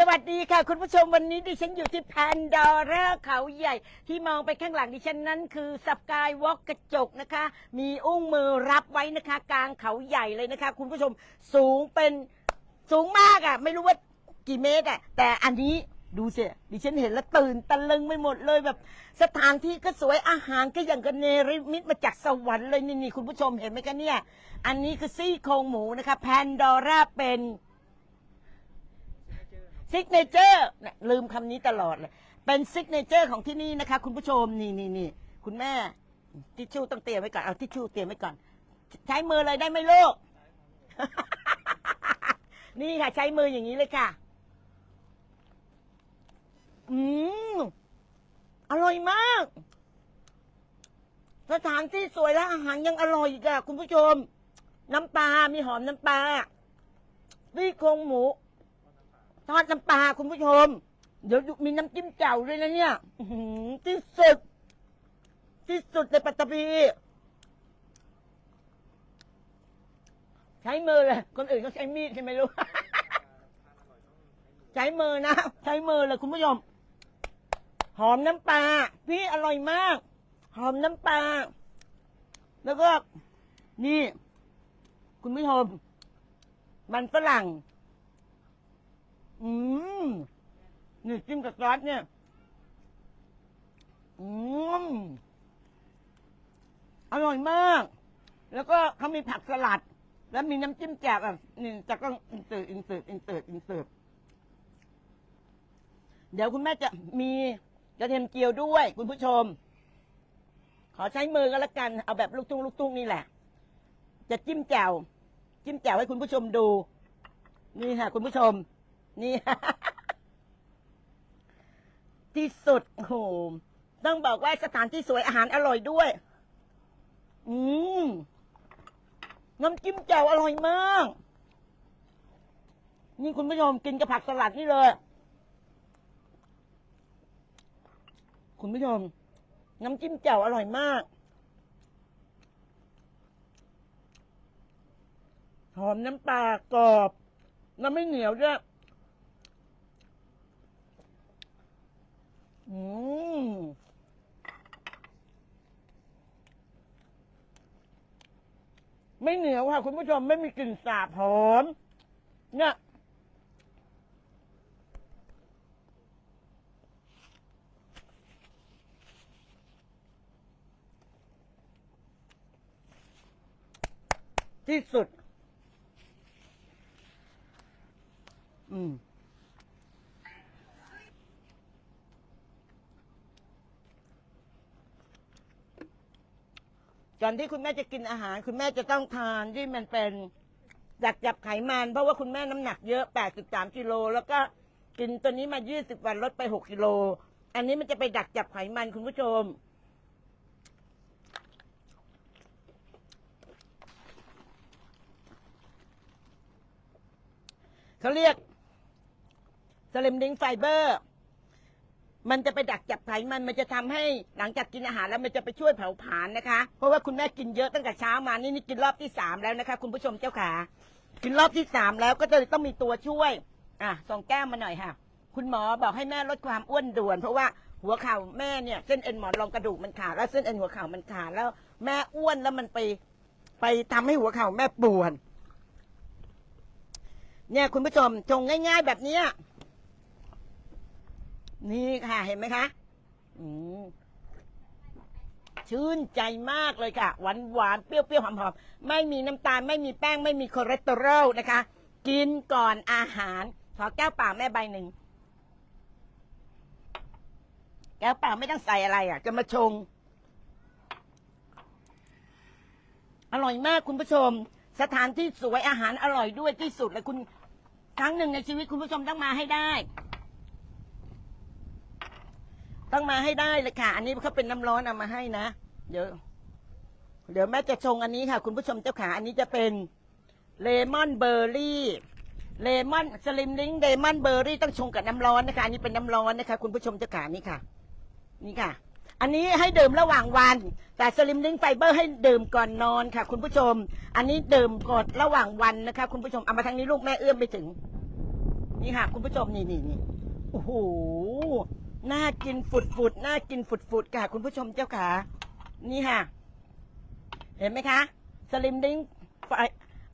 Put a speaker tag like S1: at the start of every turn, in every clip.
S1: สวัสดีค่ะ คุณผู้ชมวันนี้ดิฉันอยู่ที่แพนดอร่าเขาใหญ่ ที่มองไปข้างหลังดิฉันนั้นคือสกายวอล์กกระจกนะคะ มีอุ้งมือรับไว้นะคะ กลางเขาใหญ่เลยนะคะ คุณผู้ชมสูงเป็นสูงมากอะ่ะ ไม่รู้ว่ากี่เมตรอะ่ะ แต่อันนี้ดูสิดิฉันเห็นแล้วตื่นตะลึงไปหมดเลยแบบ สถานที่ก็สวยอาหารก็อย่างกันเนริมิตมาจากสวรรค์เลยนี่นี่คุณผู้ชมเห็นไหมคะเนี่ย อันนี้คือซี่โครงหมูนะคะ แพนดอร่าเป็น ซิกเนเจอร์ลืมคำนี้ตลอดเลย เป็นซิกเนเจอร์ของที่นี่นะคะ คุณผู้ชมนี่นี่นี่คุณแม่ ทิชชู่ต้องเตรียมไว้ก่อน เอาทิชชู่เตรียมไว้ก่อน ใช้มือเลยได้ไหมลูก นี่ค่ะ ใช้มืออย่างนี้เลยค่ะ อืมอร่อยมาก สถานที่สวยและอาหารยังอร่อยอีกอะคุณผู้ชม น้ำปลา มีหอมน้ำปลาซี่โครงหมู ทอดน้ำปลาคุณผู้ชม เดี๋ยวมีน้ำจิ้มแจ่วด้วยนะเนี่ยอื้อหือที่สุด ที่สุดในปัตตภีใช้มือเลย คนอื่นก็ใช้มีดใช่ไหมลูก ใช้มือนะ ใช้มือเลยคุณผู้ชม หอมน้ำปลาพี่อร่อยมาก หอมน้ำปลา แล้วก็ นี่ คุณผู้ชม มันฝรั่ง อืมนี่จิ้มกับซอสเนี่ย อืมอร่อยมาก แล้วก็เขามีผักสลัด แล้วมีน้ำจิ้มแจ่วอะนี่จะก็อินเสิร์ตอินเสิร์ตอินเสิร์ตอินเสิร์ตเดี๋ยวคุณแม่จะมีกระเทียมเจียวด้วย คุณผู้ชม ขอใช้มือก็แล้วกัน เอาแบบลูกทุ่งลูกทุ่งนี่แหละ จะจิ้มแจ่วจิ้มแจ่วให้คุณผู้ชมดู นี่ค่ะ คุณผู้ชม นี่ ที่สุดโอ้โหต้องบอกว่าสถานที่สวยอาหารอร่อยด้วย อืมน้ำจิ้มแจ่วอร่อยมาก นี่คุณผู้ชมกินกับผักสลัดนี่เลย คุณผู้ชม น้ำจิ้มแจ่วอร่อยมากหอมน้ำปลากรอบ แล้วไม่เหนียวด้วย อืมไม่เหนียวค่ะคุณผู้ชมไม่มีกลิ่นสาบหอม เนี่ย ที่สุด อืม อนที่คุณแม่จะกินอาหาร คุณแม่จะต้องทานที่มันเป็นดักจับไขมัน เพราะว่าคุณแม่น้ำหนักเยอะ 83กิโลแล้วก็กินตัวนี้มา 20 วันลดไป 6กิโล อันนี้มันจะไปดักจับไขมันคุณผู้ชม เขาเรียกสลิมดิงไฟเบอร์ มันจะไปดักจับไขมัน มันจะทำให้หลังจากกินอาหารแล้วมันจะไปช่วยเผาผลาญนะคะ เพราะว่าคุณแม่กินเยอะตั้งแต่เช้ามานี่นี่กินรอบที่สามแล้วนะคะ คุณผู้ชมเจ้าขากินรอบที่สามแล้วก็จะต้องมีตัวช่วย อะส่งแก้มมาหน่อยค่ะ คุณหมอบอกให้แม่ลดความอ้วนด่วน เพราะว่าหัวเข่าแม่เนี่ยเส้นเอ็นหมอนรองกระดูกมันขาดแล้วเส้นเอ็นหัวเข่ามันขาดแล้ว แม่อ้วนแล้วมันไป ไปทำให้หัวเข่าแม่ปวดเนี่ยคุณผู้ชมชงง่าย ๆ แบบเนี้ย นี่ค่ะเห็นไหมคะอืมชื่นใจมากเลยค่ะ หวานหวานเปรี้ยวเปรี้ยวๆหอมหอมๆไม่มีน้ำตาล ไม่มีแป้ง ไม่มีคอเลสเตอรอลนะคะ กินก่อนอาหาร ขอแก้วเปล่าแม่ใบหนึ่ง แก้วเปล่าไม่ต้องใส่อะไรอะ จะมาชง อร่อยมากคุณผู้ชม สถานที่สวยอาหารอร่อยด้วยที่สุดเลยคุณ ครั้งหนึ่งในชีวิตคุณผู้ชมต้องมาให้ได้ ต้องมาให้ได้เลยค่ะ อันนี้เขาเป็นน้ำร้อนเอามาให้นะ เดี๋ยว เดี๋ยวแม่จะชงอันนี้ค่ะ คุณผู้ชมเจ้าขา อันนี้จะเป็นเลมอนเบอร์รี่เลมอนสลิมลิงเลมอนเบอร์รี่ต้องชงกับน้ำร้อนนะคะ อันนี้เป็นน้ำร้อนนะคะ คุณผู้ชมเจ้าขานี่ค่ะ นี่ค่ะ อันนี้ให้ดื่มระหว่างวัน แต่สลิมลิงไฟเบอร์ให้ดื่มก่อนนอนค่ะ คุณผู้ชม อันนี้ดื่มก่อนระหว่างวันนะคะ คุณผู้ชมเอามาทางนี้ลูกแม่เอื้อมไปถึง นี่ค่ะ คุณผู้ชมนี่นี่นี่โอ้โห น่ากินฝุดฝุดน่ากินฝุดฝุดค่ะ คุณผู้ชมเจ้าขานี่ค่ะ เห็นไหมคะ สลิมดิ้งไฟ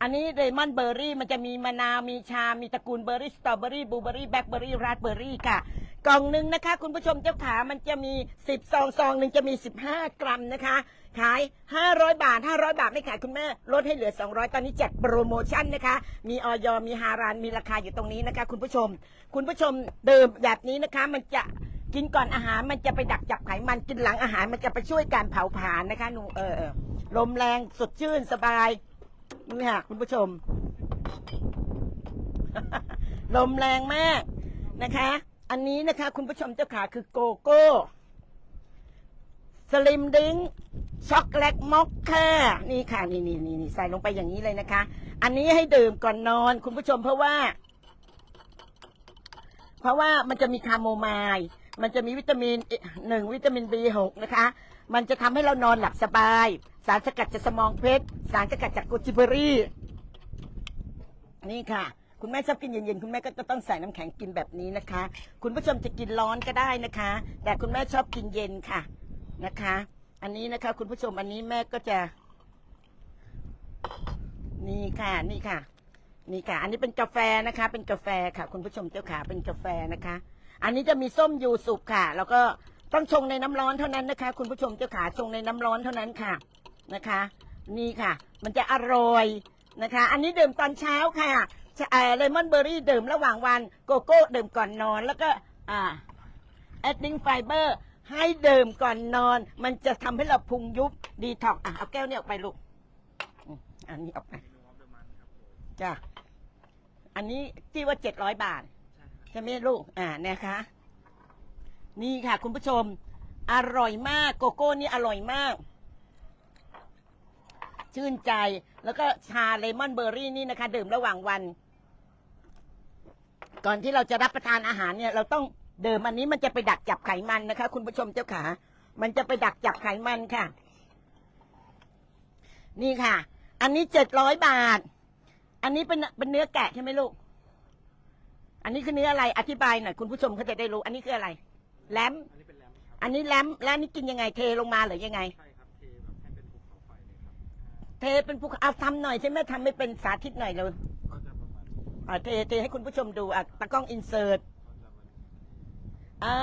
S1: อันนี้เลมอนเบอร์รี่มันจะมีมะนาวมีชา มีตระกูลเบอร์รี่สตรอเบอร์รี่บลูเบอร์รี่แบล็คเบอร์รี่ราสเบอร์รี่ค่ะ กล่องหนึ่งนะคะ คุณผู้ชมเจ้าขามันจะมี 10ซองซองหนึ่งจะมี 15 กรัมนะคะ ขาย 500 บาท 500 บาทไม่ขายคุณแม่ ลดให้เหลือ 200 ตอนนี้จัดโปรโมชั่นนะคะ มีออยมีฮารานมีราคาอยู่ตรงนี้นะคะ คุณผู้ชม คุณผู้ชมเดื่มแบบนี้นะคะมันจะกินก่อนอาหารมันจะไปดักจับไขมันกินหลังอาหารมันจะไปช่วยการเผาผลาญนะคะหนูเออลมแรงสดชื่นสบายนี่ค่ะคุณผู้ชม ลมแรงมากนะคะ อันนี้นะคะ คุณผู้ชมเจ้าขาคือโกโก้ สลิมดิ้งช็อกโกแลตมอคค่ะนี่ค่ะนี่นี่นี่นี่ใส่ลงไปอย่างนี้เลยนะคะ อันนี้ให้ดื่มก่อนนอน คุณผู้ชมเพราะว่า เพราะว่ามันจะมีคาโมไมล์มันจะมีวิตามินหนึ่งวิตามิน B6 นะคะ มันจะทำให้เรานอนหลับสบาย สารสกัดจากสมองเพชร สารสกัดจากโกจิเบอรี่ นี่ค่ะ คุณแม่ชอบกินเย็นๆ คุณแม่ก็จะต้องใส่น้ำแข็งกินแบบนี้นะคะ คุณผู้ชมจะกินร้อนก็ได้นะคะ แต่คุณแม่ชอบกินเย็นค่ะนะคะ อันนี้นะคะ คุณผู้ชมอันนี้แม่ก็จะ นี่ค่ะ นี่ค่ะ นี่ค่ะ อันนี้เป็นกาแฟนะคะ เป็นกาแฟค่ะ คุณผู้ชมเจ้าขาเป็นกาแฟนะคะ อันนี้จะมีส้มยูสุกค่ะ แล้วก็ต้องชงในน้ำร้อนเท่านั้นนะคะ คุณผู้ชมเจ้าขาชงในน้ำร้อนเท่านั้นค่ะนะคะ นี่ค่ะ มันจะอร่อยนะคะ อันนี้ดื่มตอนเช้าค่ะ เลมอนเบอร์รี่ดื่มระหว่างวันโกโก้ดื่มก่อนนอน แล้วก็อ่าแอดดิ้งไฟเบอร์ให้ดื่มก่อนนอน มันจะทำให้เราพุงยุบดีท็อกอะเอาแก้วนี้ออกไปลูกอันนี้ออกไปจ้ะอันนี้ที่ว่าเจ็ดร้อยบาท ใช่ไหมลูก อ่านะคะ นี่ค่ะ คุณผู้ชม อร่อยมากโกโก้นี่อร่อยมาก ชื่นใจแล้วก็ชาเลมอนเบอร์รี่นี่นะคะ ดื่มระหว่างวัน ก่อนที่เราจะรับประทานอาหารเนี่ยเราต้องดื่มอันนี้มันจะไปดักจับไขมันนะคะ คุณผู้ชมเจ้าขา มันจะไปดักจับไขมันค่ะ นี่ค่ะ อันนี้เจ็ดร้อยบาท อันนี้เป็นเป็นเนื้อแกะใช่ไหมลูก อันนี้คือเนื้ออะไรอธิบายหน่อยคุณผู้ชมเขาจะได้รู้ อันนี้คืออะไรแลม
S2: อันนี้เป็นแรมครับ
S1: อันนี้แลมแล้วอันนี้กินยังไงเทลงมาหรือยังไง
S2: ใช่ครับเทแบบให้เป็นภูเขาไฟเลยครับ
S1: เทเป็นภูเขาเอาทำหน่อยใช่ไหมทำไม่เป็นสาธิตหน่อยเลย อ่าเทเทให้คุณผู้ชมดูอะตากล้องอินเสิร์ตอ่า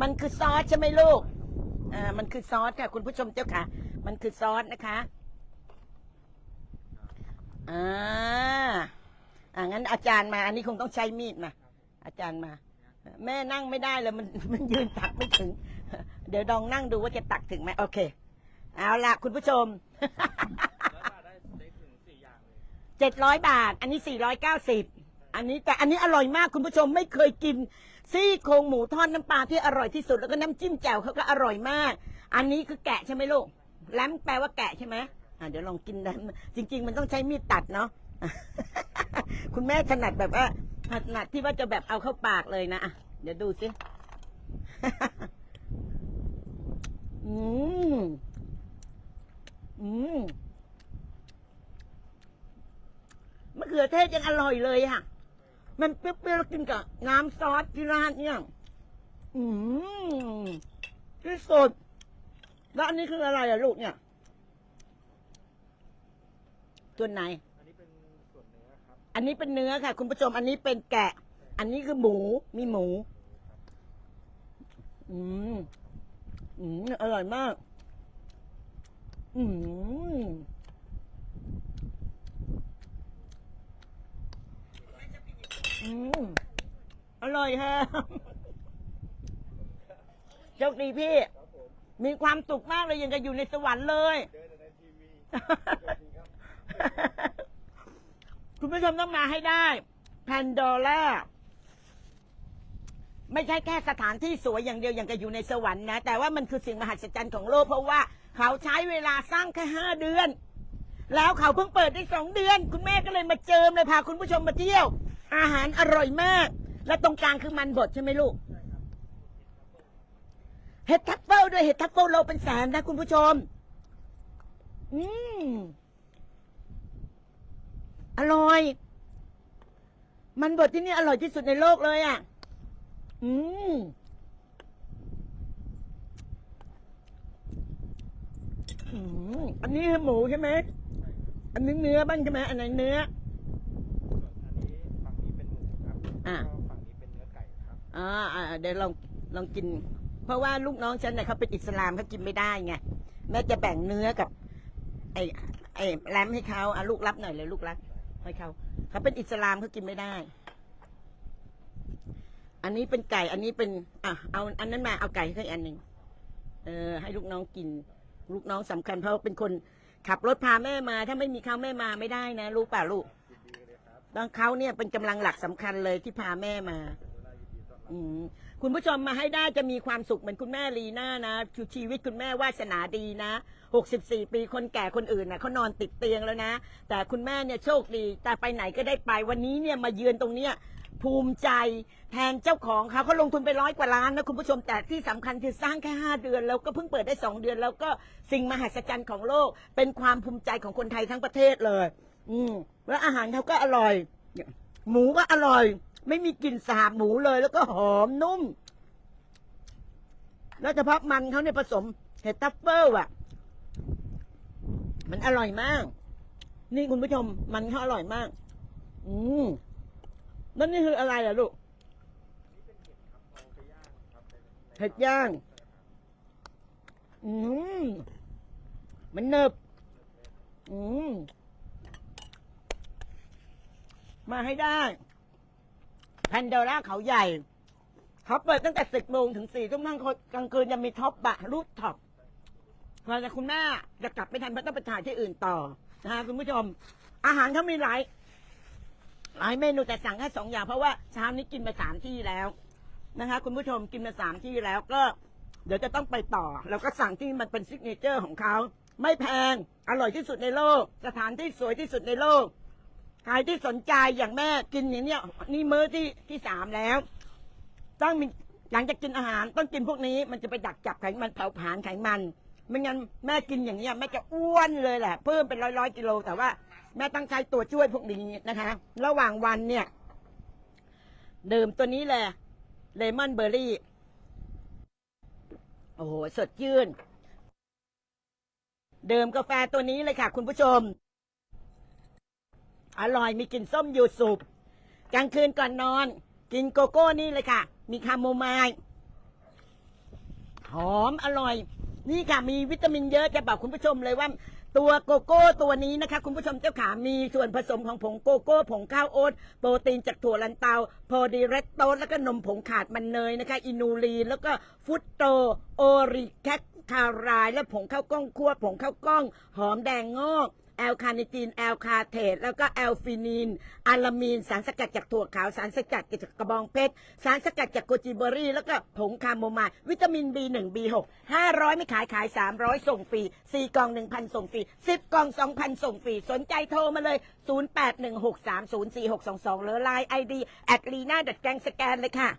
S1: มันคือซอสใช่ไหมลูกอ่ามันคือซอสค่ะคุณผู้ชมเจ้าค่ะ มันคือซอสนะคะอ่าอ่างั้นอาจารย์มา อันนี้คงต้องใช้มีดมาอาจารย์มา แม่นั่งไม่ได้เลยมันมันยืนตักไม่ถึง เดี๋ยวดองนั่งดูว่าจะตักถึงไหมโอเค เอาละคุณผู้ชม
S2: แล้วถ้าได้ได้ถึงสี่อย่าง เจ็
S1: ดร้อยบาท อันนี้สี่ร้อยเก้าสิบอันนี้แต่อันนี้อร่อยมากคุณผู้ชมไม่เคยกิน ซี่โครงหมูทอดน้ำปลาที่อร่อยที่สุดแล้วก็น้ำจิ้มแจ่วเขาก็อร่อยมาก อันนี้คือแกะใช่ไหมลูกแลมแปลว่าแกะใช่ไหมอะเดี๋ยวลองกินแลมจริง ๆ มันต้องใช้มีดตัดเนาะคุณแม่ถนัดแบบว่าถนัดที่ว่าจะแบบเอาเข้าปากเลยนะอะเดี๋ยวดูสิอืมอืม มะเขือเทศยังอร่อยเลยค่ะ มันเปรี้ยวๆกินกับน้ำซอสที่ร้านเนี่ย อืมที่สุดแล้วอันนี้คืออะไรอะลูกเนี่ยตัวไหน
S2: อันนี้เป็นส่วนเนื้อครับ
S1: อันนี้เป็นเนื้อค่ะ คุณผู้ชม อันนี้เป็นแกะ อันนี้คือหมู มีหมู อืม อืม อร่อยมาก อืม อืมอร่อยค่ะโชคดีพี่
S2: มี
S1: ความสุขมากเลยยังกับอยู่ในสวรรค์เลย
S2: คุ
S1: ณผู้ชมต้องมาให้ได้ แพนโดล่าไม่ใช่แค่สถานที่สวยอย่างเดียวอย่างกับอยู่ในสวรรค์นะ แต่ว่ามันคือสิ่งมหัศจรรย์ของโลกเพราะว่าเขาใช้เวลาสร้างแค่ห้าเดือน แล้วเขาเพิ่งเปิดได้สองเดือน คุณแม่ก็เลยมาเจิมเลยพาคุณผู้ชมมาเที่ยว อาหารอร่อยมาก และตรงกลางคือมันบดใช่ไหมลูกเห็ดทัฟเฟิลด้วยเห็ดทัฟเฟิลโลเป็นแสนนะคุณผู้ชม อืมอร่อย มันบดที่นี่อร่อยที่สุดในโลกเลยอะอืมอืมอันนี้คือหมูใช่ไหม อันนี้เนื้อบ้างใช่ไหมอันไหนเนื้อ
S2: ส่วนอันนี้ฝั่งนี้เป็นหมูครับ
S1: อ่า
S2: แล้วก็ฝั่งนี้เป็นเนื้อไก่ครับ
S1: อ่าอ่าเดี๋ยวลองลองกิน เพราะว่าลูกน้องฉันเนี่ยเขาเป็นอิสลามเขากินไม่ได้ไงแม่จะแบ่งเนื้อกับ ไอ้ไอ้แรมให้เขาอะลูกรับหน่อยเลยลูกรับให้เขาเขาเป็นอิสลามเขากินไม่ได้ อันนี้เป็นไก่ อันนี้เป็นอะเอาอันนั้นมาเอาไก่ให้อันหนึ่งเออ ให้ลูกน้องกิน ลูกน้องสำคัญเพราะเป็นคน ขับรถพาแม่มาถ้าไม่มีเขาแม่มาไม่ได้นะรู้ป่ะลูก
S2: บ
S1: ต้องเขาเนี่ยเป็นกำลังหลักสำคัญเลยที่พาแม่มา
S2: อื
S1: มคุณผู้ชมมาให้ได้จะมีความสุขเหมือนคุณแม่ลีน่านะชีวิตคุณแม่วาสนาดีนะ64ปีคนแก่คนอื่นน่ะเขานอนติดเตียงแล้วนะ แต่คุณแม่เนี่ยโชคดี แต่ไปไหนก็ได้ไปวันนี้เนี่ยมาเยือนตรงเนี้ย ภูมิใจแทนเจ้าของเขาเขาลงทุนไปร้อยกว่าล้านนะคุณผู้ชมแต่ที่สำคัญคือสร้างแค่ 5 เดือน แล้วก็เพิ่งเปิดได้ 2 เดือน แล้วก็สิ่งมหัศจรรย์ของโลก เป็นความภูมิใจของคนไทยทั้งประเทศเลย อืมแล้วอาหารเขาก็อร่อย หมูก็อร่อย ไม่มีกลิ่นสาบหมูเลย แล้วก็หอมนุ่ม แล้วเฉพาะมันเขาเนี่ยผสมเห็ดทัฟเฟิลอะ มันอร่อยมาก นี่คุณผู้ชมมันเขาอร่อยมาก อืม แล้วนี่คืออะไรอะลูก
S2: เห็
S1: ดย่าง อืมมันเนิบ อืมมาให้ได้แพนเดอร่าเขาใหญ่เขาเปิดตั้งแต่สิบโมงถึงสี่ทุ่มนั่งกลางคืนจะมีท็อปบะรูทท็อปพอแต่คุณแม่จะกลับไม่ทันเพราะต้องไปถ่ายที่อื่นต่อนะฮะคุณผู้ชม อาหารเขามีหลาย หลายเมนูแต่สั่งแค่สองอย่างเพราะว่าเช้านี้กินมาสามที่แล้วนะคะ คุณผู้ชมกินมาสามที่แล้วก็ เดี๋ยวจะต้องไปต่อ แล้วก็สั่งที่มันเป็นซิกเนเจอร์ของเขา ไม่แพง อร่อยที่สุดในโลก สถานที่สวยที่สุดในโลก ใครที่สนใจอย่างแม่กินอย่างเนี้ยนี่มื้อที่ที่สามแล้ว ต้องมีหลังจากกินอาหารต้องกินพวกนี้มันจะไปดักจับไขมันเผาผลาญไขมัน ไม่งั้นแม่กินอย่างเนี้ยแม่จะอ้วนเลยแหละ เพิ่มเป็นร้อยร้อยกิโลแต่ว่าแม่ตั้งใจตัวช่วยพวกนี้นะคะ ระหว่างวันเนี่ยดื่มตัวนี้เลยเลมอนเบอร์รี่ โอ้โห สดชื่น ดื่มกาแฟตัวนี้เลยค่ะ คุณผู้ชม อร่อยมีกลิ่นส้มยูสุบกลางคืนก่อนนอน กินโกโก้นี่เลยค่ะ มีคาโมไมล์หอมอร่อย นี่ค่ะมีวิตามินเยอะจะบอกคุณผู้ชมเลยว่าตัวโกโก้ตัวนี้นะคะ คุณผู้ชมเจ้าขามีส่วนผสมของผงโกโก้ ผงข้าวโอ๊ตโปรตีนจากถั่วลันเตาโพดีเรตโตสแล้วก็นมผงขาดมันเนยนะคะ อินูลีนแล้วก็ฟุตโตโอริแคคคารายและผงข้าวกล้องคั่วผงข้าวกล้อง หอมแดงงอก แอลคาเนตินแอลคาเทตแล้วก็แอลฟินินอะลามีน สารสกัดจากถั่วขาว สารสกัดจากกระบองเพชร สารสกัดจากโกจิเบอรี่ แล้วก็ผงคาโมไมล์วิตามิน B1 B6 500 ไม่ขายขาย 300 ส่งฟรี 4 กล่อง 1,000 ส่งฟรี 10 กล่อง 2,000 ส่งฟรี สนใจโทรมาเลย 0816304622 หรือ Line ID แอดลีน่าดัดแกงสแกนเลยค่ะ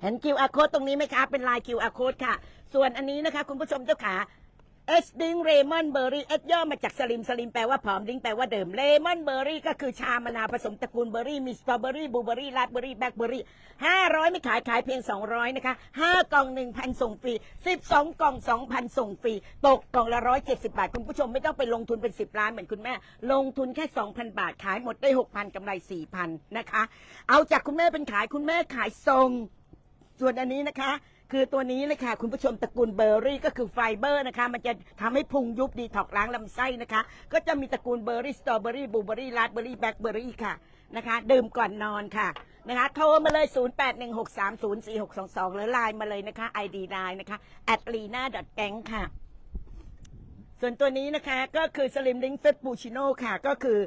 S1: เห็น QR code ตรงนี้ไหมคะ เป็นลาย QR code ค่ะ ส่วนอันนี้นะคะ คุณผู้ชมเจ้าขา เอสดิงเรมอนเบอร์รี่เอสย่อมาจากสลิมสลิมแปลว่าผอมดิงแปลว่าเดิมเลมอนเบอร์รี่ก็คือชามะนาวผสมตระกูลเบอร์รี่มีสตรอเบอรี่บลูเบอร์รี่ราสเบอร์รี่แบล็คเบอร์รี่ห้าร้อยไม่ขายขายเพียงสองร้อยนะคะห้ากล่องหนึ่งพันส่งฟรีสิบสองกล่องสองพันส่งฟรีตกกล่องละร้อยเจ็ดสิบาท คุณผู้ชมไม่ต้องไปลงทุนเป็นสิบล้านเหมือนคุณแม่ ลงทุนแค่สองพันบาทขายหมดได้หกพันกำไรสี่พันนะคะ เอาจากคุณแม่เป็นขายคุณแม่ขายทรงส่วนอันนี้นะคะ คือตัวนี้เลยค่ะ คุณผู้ชมตระกูลเบอร์รี่ก็คือไฟเบอร์นะคะ มันจะทำให้พุงยุบดีถอกล้างลำไส้นะคะ ก็จะมีตระกูลเบอร์รี่สตรอเบอร์รี่บลูเบอร์รี่ราสเบอร์รี่แบล็คเบอร์รี่ค่ะนะคะดื่มก่อนนอนค่ะนะคะโทรมาเลย 0816304622 หรือไลน์มาเลยนะคะ ID ไลน์นะคะ at lina gang ค่ะ ส่วนตัวนี้นะคะก็คือสลิมลิงเฟสปูชิโน่ค่ะ ก็คือ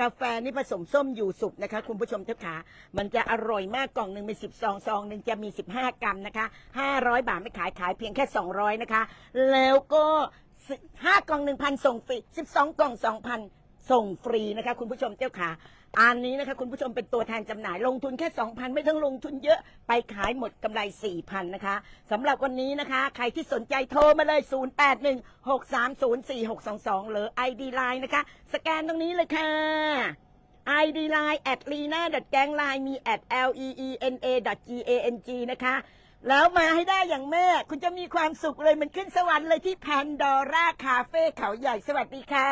S1: กาแฟนี่ผสมส้มอยู่สุกนะคะ คุณผู้ชมทุกขามันจะอร่อยมากกล่องหนึ่งมีสิบซองซองหนึ่งจะมีสิบห้ากรัมนะคะห้าร้อยบาทไม่ขายขายเพียงแค่สองร้อยนะคะ แล้วก็ห้ากล่องหนึ่งพันส่งฟรีสิบสองกล่องสองพัน ส่งฟรีนะคะคุณผู้ชมเจ้าขาอันนี้นะคะคุณผู้ชมเป็นตัวแทนจำหน่ายลงทุนแค่ 2,000 ไม่ต้องลงทุนเยอะไปขายหมดกำไร 4,000 นะคะสำหรับวันนี้นะคะ ใครที่สนใจโทรมาเลย 0816304622 หรือ ID Line นะคะ สแกนตรงนี้เลยค่ะ ID line at lena gang line มี at l e e n a g a n g นะคะแล้วมาให้ได้อย่างแม่ คุณจะมีความสุขเลยมันขึ้นสวรรค์เลยที่แพนดอร่าคาเฟ่เขาใหญ่สวัสดีค่ะ